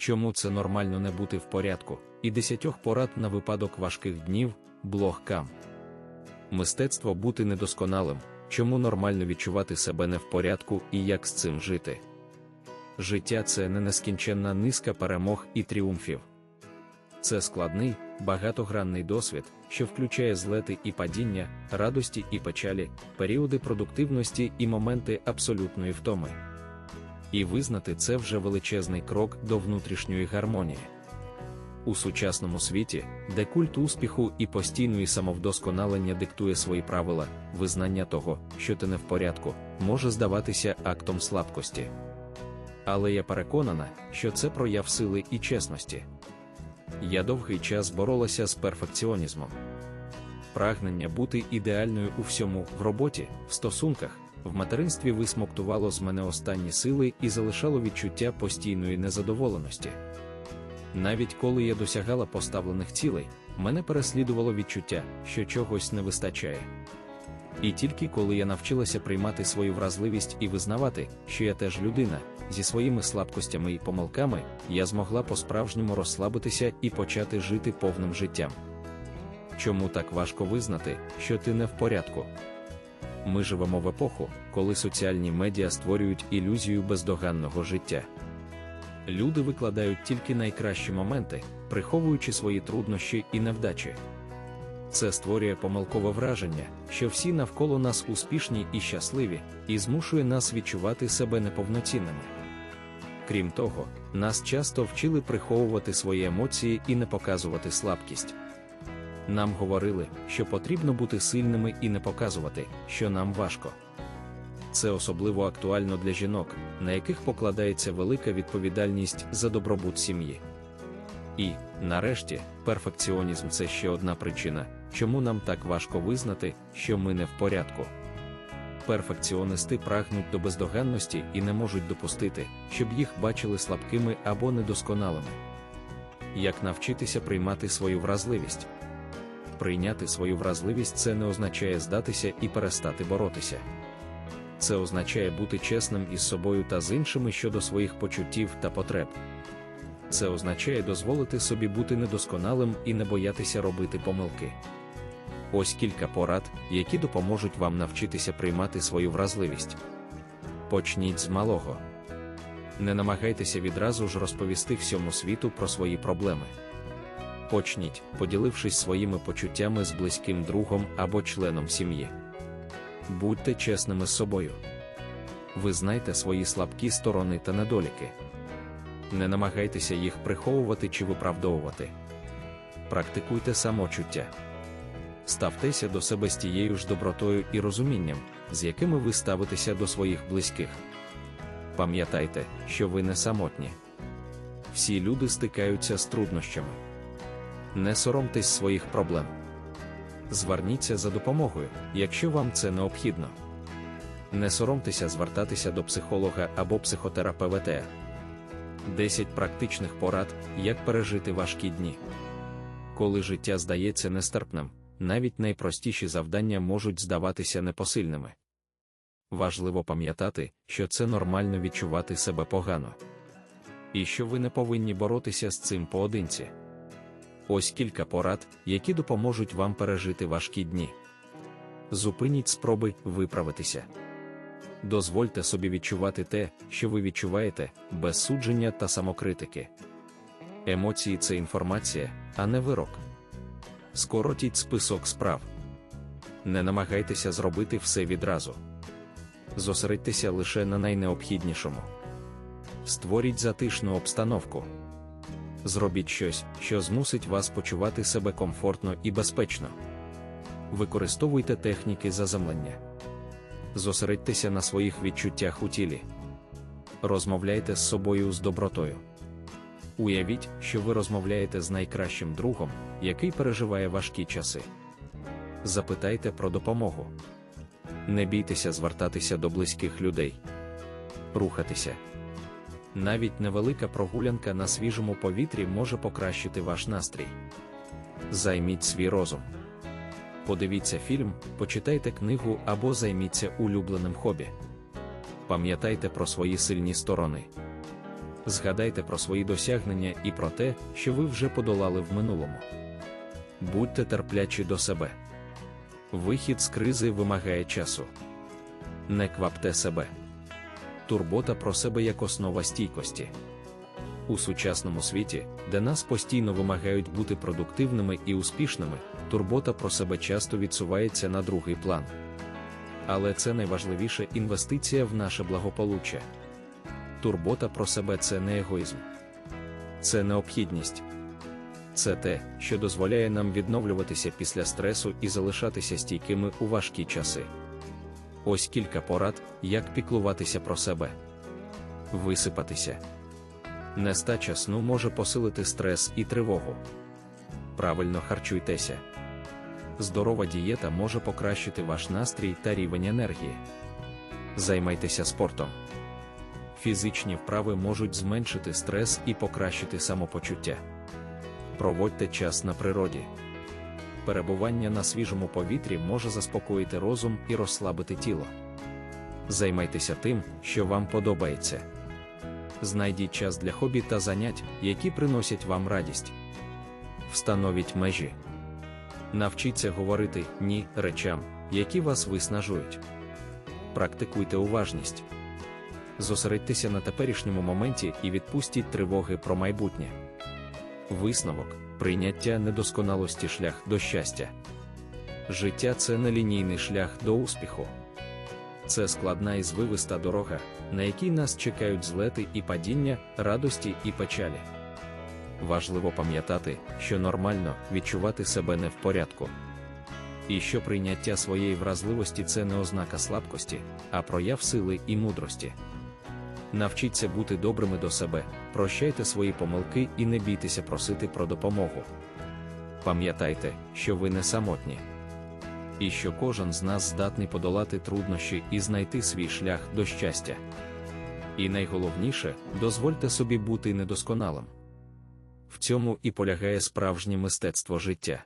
чому це нормально не бути в порядку, і 10 порад на випадок важких днів, блог Кам. Мистецтво бути недосконалим, чому нормально відчувати себе не в порядку і як з цим жити. Життя це не нескінченна низка перемог і тріумфів. Це складний, багатогранний досвід, що включає злети і падіння, радості і печалі, періоди продуктивності і моменти абсолютної втоми. І визнати це вже величезний крок до внутрішньої гармонії. У сучасному світі, де культ успіху і постійної самовдосконалення диктує свої правила, визнання того, що ти не в порядку, може здаватися актом слабкості. Але я переконана, що це прояв сили і чесності. Я довгий час боролася з перфекціонізмом. Прагнення бути ідеальною у всьому в роботі, в стосунках, в материнстві висмоктувало з мене останні сили і залишало відчуття постійної незадоволеності. Навіть коли я досягала поставлених цілей, мене переслідувало відчуття, що чогось не вистачає. І тільки коли я навчилася приймати свою вразливість і визнавати, що я теж людина, зі своїми слабкостями і помилками, я змогла по-справжньому розслабитися і почати жити повним життям. Чому так важко визнати, що ти не в порядку? Ми живемо в епоху, коли соціальні медіа створюють ілюзію бездоганного життя. Люди викладають тільки найкращі моменти, приховуючи свої труднощі і невдачі. Це створює помилкове враження, що всі навколо нас успішні і щасливі, і змушує нас відчувати себе неповноцінними. Крім того, нас часто вчили приховувати свої емоції і не показувати слабкість. Нам говорили, що потрібно бути сильними і не показувати, що нам важко. Це особливо актуально для жінок, на яких покладається велика відповідальність за добробут сім'ї. І, нарешті, перфекціонізм це ще одна причина, чому нам так важко визнати, що ми не в порядку. Перфекціонисти прагнуть до бездоганності і не можуть допустити, щоб їх бачили слабкими або недосконалими. Як навчитися приймати свою вразливість? Прийняти свою вразливість це не означає здатися і перестати боротися. Це означає бути чесним із собою та з іншими щодо своїх почуттів та потреб. Це означає дозволити собі бути недосконалим і не боятися робити помилки. Ось кілька порад, які допоможуть вам навчитися приймати свою вразливість. Почніть з малого. Не намагайтеся відразу ж розповісти всьому світу про свої проблеми. Почніть, поділившись своїми почуттями з близьким другом або членом сім'ї. Будьте чесними з собою. Ви знайте свої слабкі сторони та недоліки. Не намагайтеся їх приховувати чи виправдовувати. Практикуйте самочуття. Ставтеся до себе з тією ж добротою і розумінням, з якими ви ставитеся до своїх близьких. Пам'ятайте, що ви не самотні. Всі люди стикаються з труднощами. Не соромтесь своїх проблем. Зверніться за допомогою, якщо вам це необхідно. Не соромтеся звертатися до психолога або психотерапевта. 10 практичних порад, як пережити важкі дні. Коли життя здається нестерпним, навіть найпростіші завдання можуть здаватися непосильними. Важливо пам'ятати, що це нормально відчувати себе погано. І що ви не повинні боротися з цим поодинці. Ось кілька порад, які допоможуть вам пережити важкі дні. Зупиніть спроби виправитися. Дозвольте собі відчувати те, що ви відчуваєте, без судження та самокритики. Емоції це інформація, а не вирок. Скоротіть список справ. Не намагайтеся зробити все відразу. Зосередьтеся лише на найнеобхіднішому. Створіть затишну обстановку. Зробіть щось, що змусить вас почувати себе комфортно і безпечно. Використовуйте техніки заземлення. Зосередьтеся на своїх відчуттях у тілі. Розмовляйте з собою з добротою. Уявіть, що ви розмовляєте з найкращим другом, який переживає важкі часи. Запитайте про допомогу. Не бійтеся звертатися до близьких людей. Рухатися. Навіть невелика прогулянка на свіжому повітрі може покращити ваш настрій. Займіть свій розум. Подивіться фільм, почитайте книгу або займіться улюбленим хобі. Пам'ятайте про свої сильні сторони. Згадайте про свої досягнення і про те, що ви вже подолали в минулому. Будьте терплячі до себе. Вихід з кризи вимагає часу. Не квапте себе. Турбота про себе як основа стійкості. У сучасному світі, де нас постійно вимагають бути продуктивними і успішними, турбота про себе часто відсувається на другий план. Але це найважливіша інвестиція в наше благополуччя. Турбота про себе це не егоїзм, це необхідність. Це те, що дозволяє нам відновлюватися після стресу і залишатися стійкими у важкі часи. Ось кілька порад, як піклуватися про себе. Висипатися. Нестача сну може посилити стрес і тривогу. Правильно харчуйтеся. Здорова дієта може покращити ваш настрій та рівень енергії. Займайтеся спортом. Фізичні вправи можуть зменшити стрес і покращити самопочуття. Проводьте час на природі. Перебування на свіжому повітрі може заспокоїти розум і розслабити тіло. Займайтеся тим, що вам подобається. Знайдіть час для хобі та занять, які приносять вам радість. Встановіть межі. Навчіться говорити ні речам, які вас виснажують. Практикуйте уважність. Зосередьтеся на теперішньому моменті і відпустіть тривоги про майбутнє. Висновок прийняття недосконалості шлях до щастя. Життя це нелінійний шлях до успіху. Це складна і звивиста дорога, на якій нас чекають злети і падіння, радості і печалі. Важливо пам'ятати, що нормально відчувати себе не в порядку. І що прийняття своєї вразливості це не ознака слабкості, а прояв сили і мудрості. Навчіться бути добрими до себе, прощайте свої помилки і не бійтеся просити про допомогу. Пам'ятайте, що ви не самотні. І що кожен з нас здатний подолати труднощі і знайти свій шлях до щастя. І найголовніше, дозвольте собі бути недосконалим. В цьому і полягає справжнє мистецтво життя.